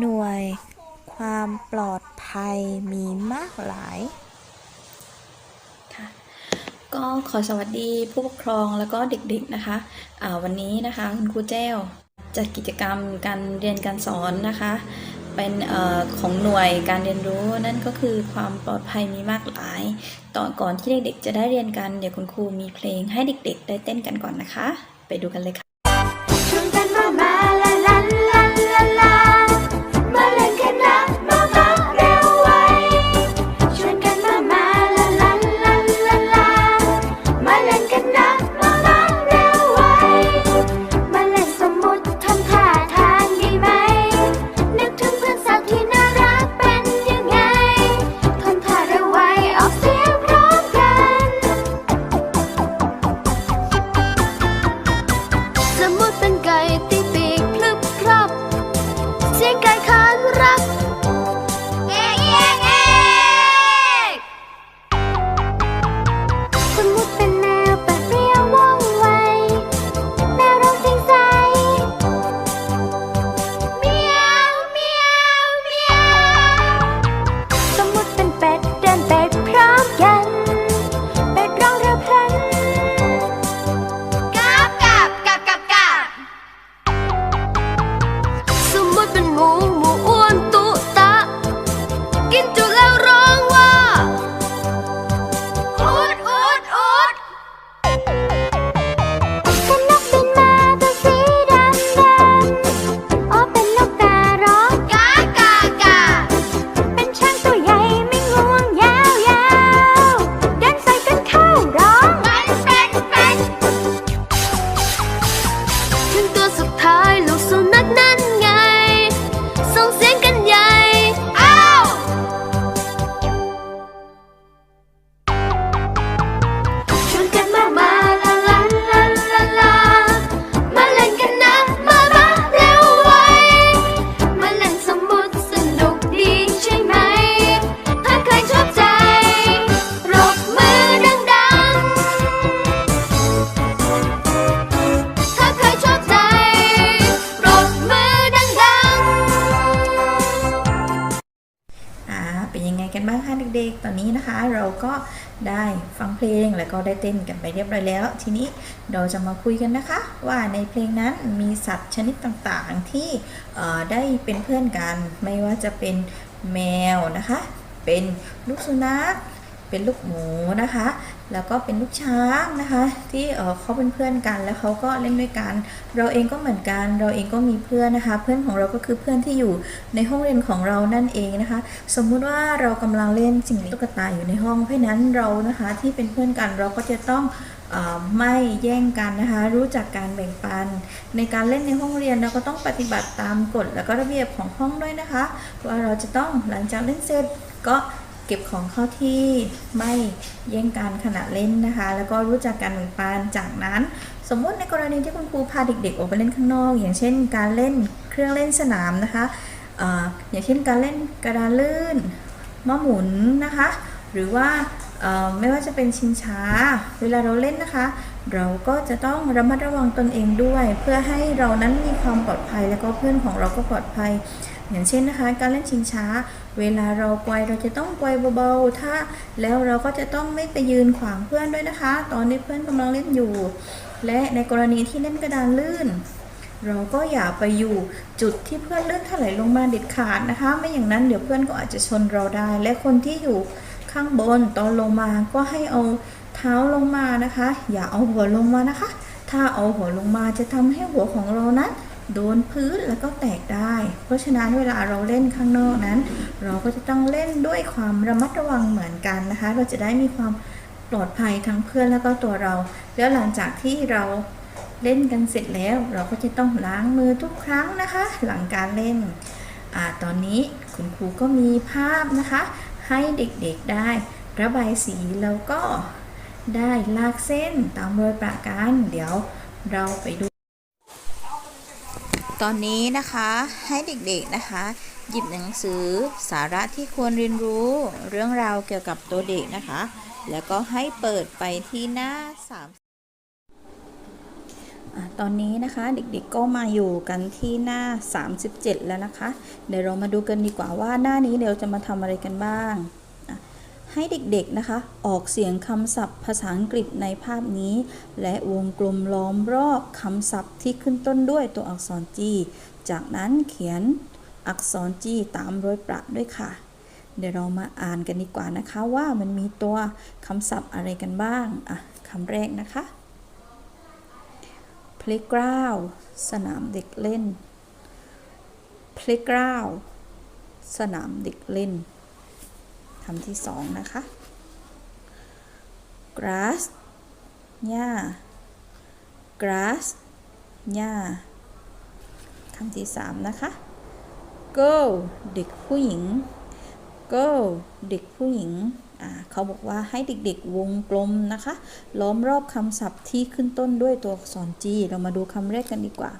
หน่วยความปลอดภัยมีมากหลายค่ะก็ขอสวัสดีผู้ปกครองแล้วก็เด็กๆนะคะอ่าวันนี้นะคะคุณครูแจ้วจัดกิจกรรมการเรียนการสอนนะคะ เป็นออของหน่วยการเรียนรู้นั่นก็คือความปลอดภัยมีมากหลายตอนก่อนที่เด็กๆจะได้เรียนกันเดี๋ยวคุณครูมีเพลงให้เด็กๆ ได้เต้นกันก่อนนะคะ ไปดูกันเลยค่ะ ก็ได้ฟังเพลงแล้วก็ได้เต้นกันไปเรียบร้อยแล้ว ทีนี้เราจะมาคุยกันนะคะ ว่าในเพลงนั้นมีสัตว์ชนิดต่างๆที่ได้เป็นเพื่อนกัน ไม่ว่าจะเป็นแมวนะคะ เป็นลูกสุนัข เป็นลูกหมูนะคะ แล้วก็เป็นลูกช้างนะคะ ที่เออเขาเป็นเพื่อนกัน แล้วเขาก็เล่นด้วยกัน เราเองก็เหมือนกัน เราเองก็มีเพื่อนนะคะ เพื่อนของเราก็คือเพื่อนที่อยู่ในห้องเรียนของเรานั่นเองนะคะ สมมุติว่าเรากำลังเล่นสิ่งตุ๊กตาอยู่ในห้องเพราะนั้นเรานะคะที่เป็นเพื่อนกันเราก็จะต้องไม่แย่งกันนะคะ รู้จักการแบ่งปัน ในการเล่นในห้องเรียนเราก็ต้องปฏิบัติตามกฎแล้วก็ระเบียบของห้องด้วยนะคะ ว่าเราจะต้องหลังจากเล่นเสร็จก็ เก็บของเข้าที่ไม่แย่งกันขณะเล่นนะคะ แล้วก็รู้จักการแบ่งปันจากนั้น สมมุติในกรณีที่คุณครูพาเด็กๆออกไปเล่นข้างนอก อย่างเช่น การเล่นเครื่องเล่นสนามนะคะออย่างเช่นการเล่นกระดานลื่นม้าหมุนนะคะ หรือว่าไม่ว่าจะเป็นชิงช้า เวลาเราเล่นนะคะ เราก็จะต้องระมัดระวังตนเองด้วย เพื่อให้เรานั้นมีความปลอดภัย แล้วก็เพื่อนของเราก็ปลอดภัย อย่างเช่นนะคะ การเล่นชิงช้า เวลาเราไกวเราจะต้องไกวเบาๆ ถ้าแล้วเราก็จะต้องไม่ไปยืนขวางเพื่อนด้วยนะคะ ตอนที่เพื่อนกำลังเล่นอยู่ และในกรณีที่เล่นกระดานลื่น เราก็อย่าไปอยู่จุดที่เพื่อนเลื่อนถลายลงมาเด็ดขาดนะคะ ไม่อย่างนั้นเดี๋ยวเพื่อนก็อาจจะชนเราได้ และคนที่อยู่ข้างบนตอนลงมาก็ให้เอาเท้าลงมานะคะ อย่าเอาหัวลงมานะคะ ถ้าเอาหัวลงมาจะทำให้หัวของเรานั้น โดนพื้นแล้วก็แตกได้ เพราะฉะนั้นเวลาเราเล่นข้างนอกนั้น เราก็จะต้องเล่นด้วยความระมัดระวังเหมือนกันนะคะ เราจะได้มีความปลอดภัยทั้งเพื่อนแล้วก็ตัวเรา แล้วหลังจากที่เราเล่นกันเสร็จแล้ว เราก็จะต้องล้างมือทุกครั้งนะคะ หลังการเล่นอตอนนี้คุณครูก็มีภาพนะคะ ให้เด็กๆได้ระบายสีแล้วก็ได้ลากเส้นตามรอยประกันเดี๋ยวเราไปดู ตอนนี้นะคะให้เด็กๆนะคะ หยิบหนังสือสาระที่ควรเรียนรู้ เรื่องราวเกี่ยวกับตัวเด็กนะคะ แล้วก็ให้เปิดไปที่หน้า3อตอนนี้นะคะเด็กๆก็มาอยู่กันที่หน้า 37 แล้วนะคะ เดี๋ยวเรามาดูกันดีกว่าว่าหน้านี้เดี๋ยวจะมาทำอะไรกันบ้าง ให้เด็กๆนะคะ ออกเสียงคำศัพท์ภาษาอังกฤษในภาพนี้ และวงกลมล้อมรอบคำศัพท์ที่ขึ้นต้นด้วยตัวอักษร G จากนั้นเขียนอักษร G ตามรอยประด้วยค่ะ เดี๋ยวเรามาอ่านกันดีกว่านะคะว่ามันมีตัวคำศัพท์อะไรกันบ้าง อะคำแรกนะคะ playground สนามเด็กเล่น playground สนามเด็กเล่น คำที่สองนะคะ grass หญ้า grass หญ้าคำที่สามนะคะ girl เด็กผู้หญิง girl เด็กผู้หญิงเขาบอกว่าให้เด็กๆ วงกลมนะคะ ล้อมรอบคำศัพท์ที่ขึ้นต้นด้วยตัวอักษร G เรามาดูคำแรกกันดีกว่า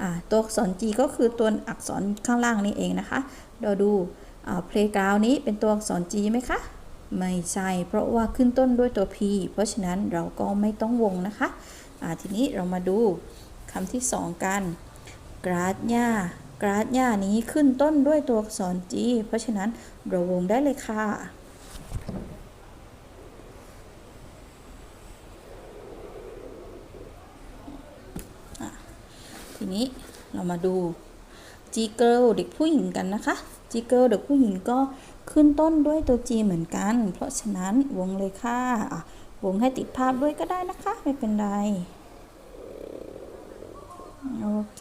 อ่าตัวอักษร G ก็คือตัวอักษรข้างล่างนี่เองนะคะ เราดู อ่า playground นี้เป็นตัวอักษร G ไหมคะ ไม่ใช่ เพราะว่าขึ้นต้นด้วยตัว P เพราะฉะนั้นเราก็ไม่ต้องวงนะคะทีนี้เรามาดูคำที่สองกันกราดหญ้ากราดหญ้านี้ขึ้นต้นด้วยตัวอักษร G เพราะฉะนั้นเราวงได้เลยค่ะทีนี้เรามาดู G girl เด็กผู้หญิงกันนะคะ G girl เด็กผู้หญิงก็ขึ้นต้นด้วยตัว G เหมือนกัน เพราะฉะนั้นวงเลยค่ะอะวงให้ติดภาพด้วยก็ได้นะคะ ไม่เป็นไร โอเค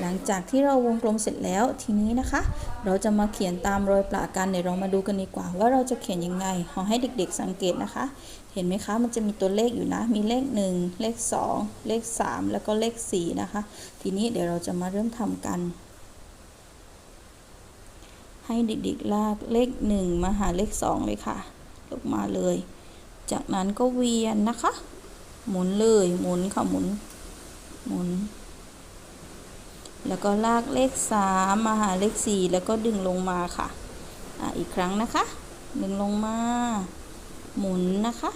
หลังจากที่เราวงกลมเสร็จแล้วทีนี้นะคะ เราจะมาเขียนตามรอยประกันเดี๋ยวเรามาดูกันดีกว่า ว่าเราจะเขียนยังไง ขอให้เด็ก ๆ สังเกตนะคะ เห็นไหมคะ มันจะมีตัวเลขอยู่นะ มีเลข 1 เลข 2 เลข 3 แล้วก็เลข 4 นะคะ ทีนี้เดี๋ยวเราจะมาเริ่มทำกัน ให้เด็กๆลากเลข 1 มาหาเลข 2 เลยค่ะ ลงมาเลย จากนั้นก็เวียนนะคะ หมุนเลยหมุนค่ะหมุนหมุน แล้วก็ลากเลข 3 มาหาเลข 4 แล้วก็ดึงลงมาค่ะอะ อีกครั้งนะคะ ดึงลงมา หมุนนะคะ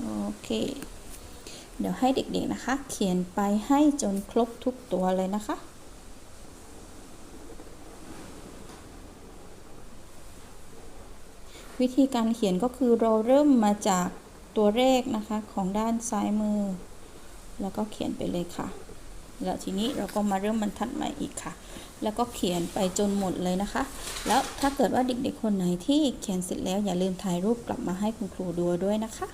โอเค เดี๋ยวให้เด็กๆนะคะ เขียนไปให้จนครบทุกตัวเลยนะคะ วิธีการเขียนก็คือเราเริ่มมาจากตัวเลขนะคะของด้านซ้ายมือ แล้วก็เขียนไปเลยค่ะ แล้วทีนี้เราก็มาเริ่มบรรทัดใหม่อีกค่ะ แล้วก็เขียนไปจนหมดเลยนะคะ แล้วถ้าเกิดว่าเด็กๆคนไหนที่เขียนเสร็จแล้วอย่าลืมถ่ายรูปกลับมาให้คุณครูดูด้วยนะคะ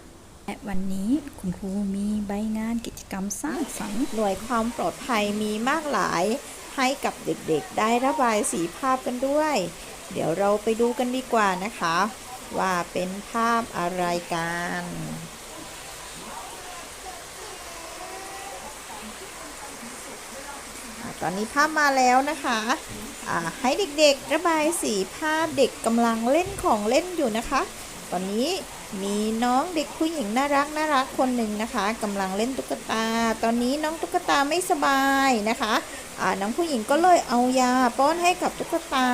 และวันนี้คุณครูมีใบงานกิจกรรมสร้างสรรค์หน่วยความปลอดภัยมีมากหลาย ให้กับเด็กๆ ได้ระบายสีภาพกันด้วย เดี๋ยวเราไปดูกันดีกว่านะคะ ว่าเป็นภาพอะไรกันอตอนนี้ภาพมาแล้วนะคะให้เด็กๆ ระบายสีภาพเด็กกำลังเล่นของเล่นอยู่นะคะ ตอนนี้ มีน้องเด็กผู้หญิงน่ารักน่ารักคนหนึ่งนะคะกำลังเล่นตุ๊กตา ตอนนี้น้องตุ๊กตาไม่สบายนะคะน้องผู้หญิงก็เลยเอายาป้อนให้กับตุ๊กตา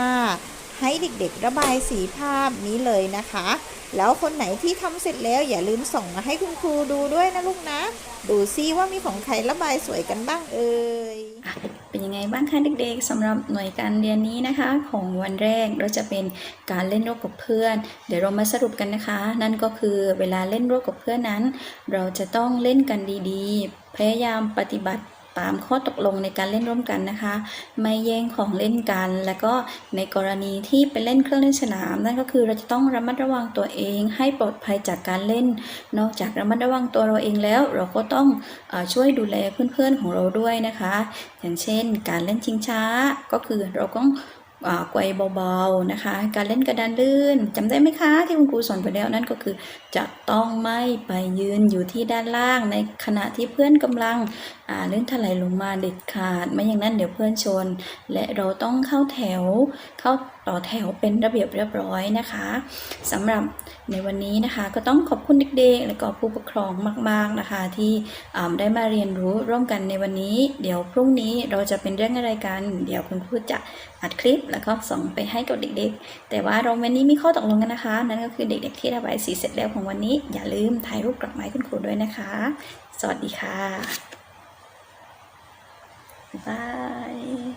ให้เด็กๆ ระบายสีภาพนี้เลยนะคะ แล้วคนไหนที่ทำเสร็จแล้วอย่าลืมส่งมาให้คุณครูดูด้วยนะลูกนะ ดูซิว่ามีของใครระบายสวยกันบ้างเอ่ยเป็นยังไงบ้างคะเด็กๆสำหรับหน่วยการเรียนนี้นะคะ ของวันแรกเราจะเป็นการเล่นร่วมกับเพื่อน เดี๋ยวเรามาสรุปกันนะคะ นั่นก็คือเวลาเล่นร่วมกับเพื่อนนั้น เราจะต้องเล่นกันดีๆ พยายามปฏิบัติ ตามข้อตกลงในการเล่นร่วมกันนะคะ ไม่แย่งของเล่นกัน แล้วก็ในกรณีที่ไปเล่นเครื่องเล่นสนาม นั่นก็คือเราจะต้องระมัดระวังตัวเองให้ปลอดภัยจากการเล่น นอกจากระมัดระวังตัวเราเองแล้ว เราก็ต้องอช่วยดูแลเพื่อนๆของเราด้วยนะคะ อย่างเช่น การเล่นชิงช้าก็คือเราต้อง กวยเบาๆนะคะ การเล่นกระดานลื่นจำได้ไหมคะที่คุณครูสอนไปแล้วนั่นก็คือ จะต้องไม่ไปยืนอยู่ที่ด้านล่าง ในขณะที่เพื่อนกำลังอ่าเลื่อนถลายลงมาเด็ดขาด ไม่อย่างนั้นเดี๋ยวเพื่อนชน และเราต้องเข้าแถวเข้า ต่อแถวเป็นระเบียบเรียบร้อยนะคะสำหรับในวันนี้นะคะ ก็ต้องขอบคุณเด็กๆ และก็ผู้ปกครองมาก ๆนะคะ ที่ได้มาเรียนรู้ร่วมกันในวันนี้ เดี๋ยวพรุ่งนี้เราจะเป็นเรื่องอะไรกัน เดี๋ยวคุณครูจะอัดคลิปแล้วก็ส่งไปให้กับเด็กๆ แต่ว่าเราวันนี้มีข้อตกลงกันนะคะ นั่นก็คือเด็กๆที่ระบายสีเสร็จแล้วของวันนี้ อย่าลืมถ่ายรูปกลับมาให้คุณครูด้วยนะคะ สวัสดีค่ะบ๊ายบาย